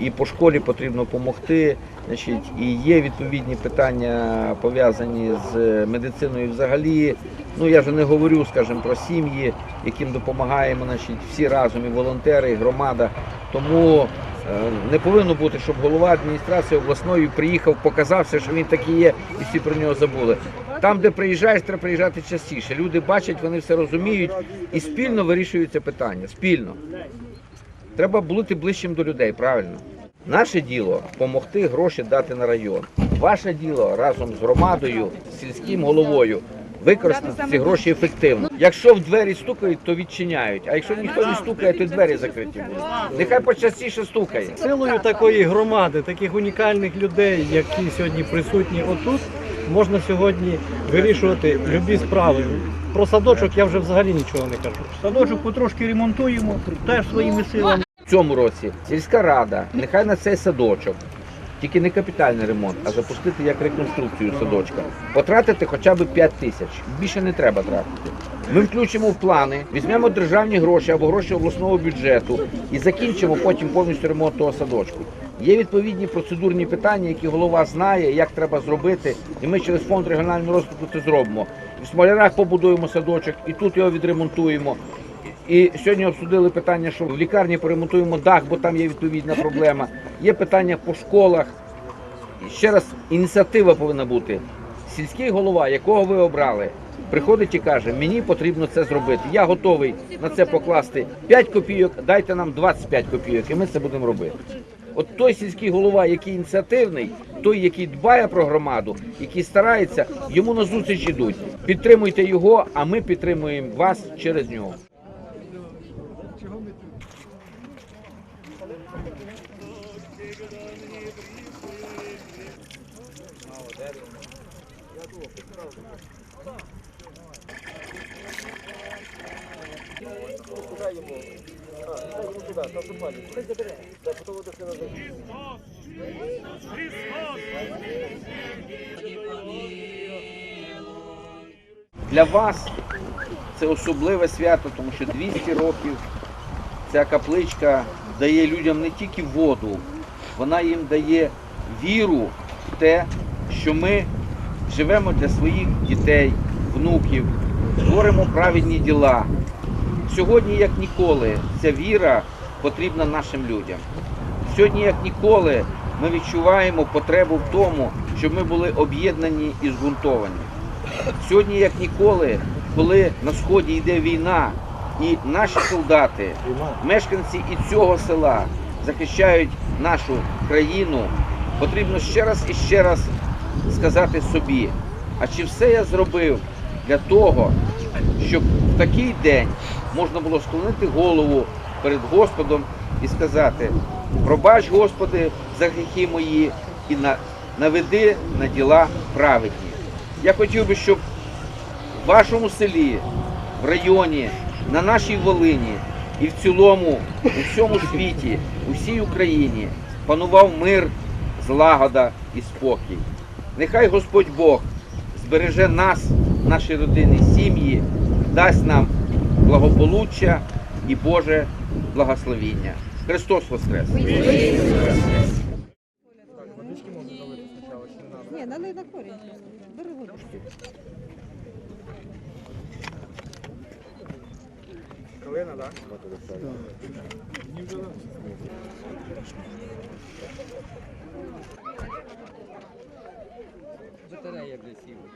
І по школі потрібно допомогти. Значить, і є відповідні питання пов'язані з медициною взагалі. Ну я вже не говорю, скажімо, про сім'ї, яким допомагаємо, значить, всі разом, і волонтери, і громада. Тому е, не повинно бути, щоб голова адміністрації обласної приїхав, показався, що він такий є, і всі про нього забули. Там, де приїжджаєш, треба приїжджати частіше. Люди бачать, вони все розуміють і спільно вирішуються питання. Спільно. Треба бути ближчим до людей, правильно. Наше діло допомогти гроші дати на район. Ваше діло разом з громадою, з сільським головою використати ці гроші ефективно. Якщо в двері стукають, то відчиняють. А якщо ніхто не стукає, то двері закриті будуть. Нехай почастіше стукає. Силою такої громади, таких унікальних людей, які сьогодні присутні отут, можна сьогодні вирішувати любі справи. Про садочок я вже взагалі нічого не кажу. Садочок потрошки ремонтуємо, теж своїми силами. Цьому році сільська рада, нехай на цей садочок, тільки не капітальний ремонт, а запустити як реконструкцію садочка. Потратити хоча б 5 тисяч. Більше не треба тратити. Ми включимо в плани, візьмемо державні гроші або гроші обласного бюджету і закінчимо потім повністю ремонт того садочку. Є відповідні процедурні питання, які голова знає, як треба зробити, і ми через фонд регіонального розвитку це зробимо. В Смолярах побудуємо садочок, і тут його відремонтуємо. І сьогодні обсудили питання, що в лікарні поремонтуємо дах, бо там є відповідна проблема. Є питання по школах. Ще раз, ініціатива повинна бути. Сільський голова, якого ви обрали, приходить і каже, мені потрібно це зробити. Я готовий на це покласти 5 копійок, дайте нам 25 копійок, і ми це будемо робити. От той сільський голова, який ініціативний, той, який дбає про громаду, який старається, йому на зустріч ідуть. Підтримуйте його, а ми підтримуємо вас через нього. Для вас це особливе свято, тому що 200 років ця капличка дає людям не тільки воду, вона їм дає віру в те, що ми живемо для своїх дітей, внуків, творимо праведні діла. Сьогодні, як ніколи, ця віра потрібна нашим людям. Сьогодні, як ніколи, ми відчуваємо потребу в тому, щоб ми були об'єднані і згуртовані. Сьогодні, як ніколи, коли на сході йде війна, і наші солдати, мешканці і цього села захищають нашу країну, потрібно ще раз і ще раз сказати собі, а чи все я зробив для того, щоб в такий день можна було склонити голову перед Господом і сказати: пробач, Господи, за гріхи мої і наведи на діла праведні. Я хотів би, щоб в вашому селі, в районі, на нашій Волині і в цілому у всьому світі, у всій Україні панував мир, злагода і спокій. Нехай Господь Бог збереже нас, наші родини, сім'ї, дасть нам благополуччя і Боже благословіння. Христос Воскрес! Ні, на корінь. Бери водичку. Батарея вже сіла.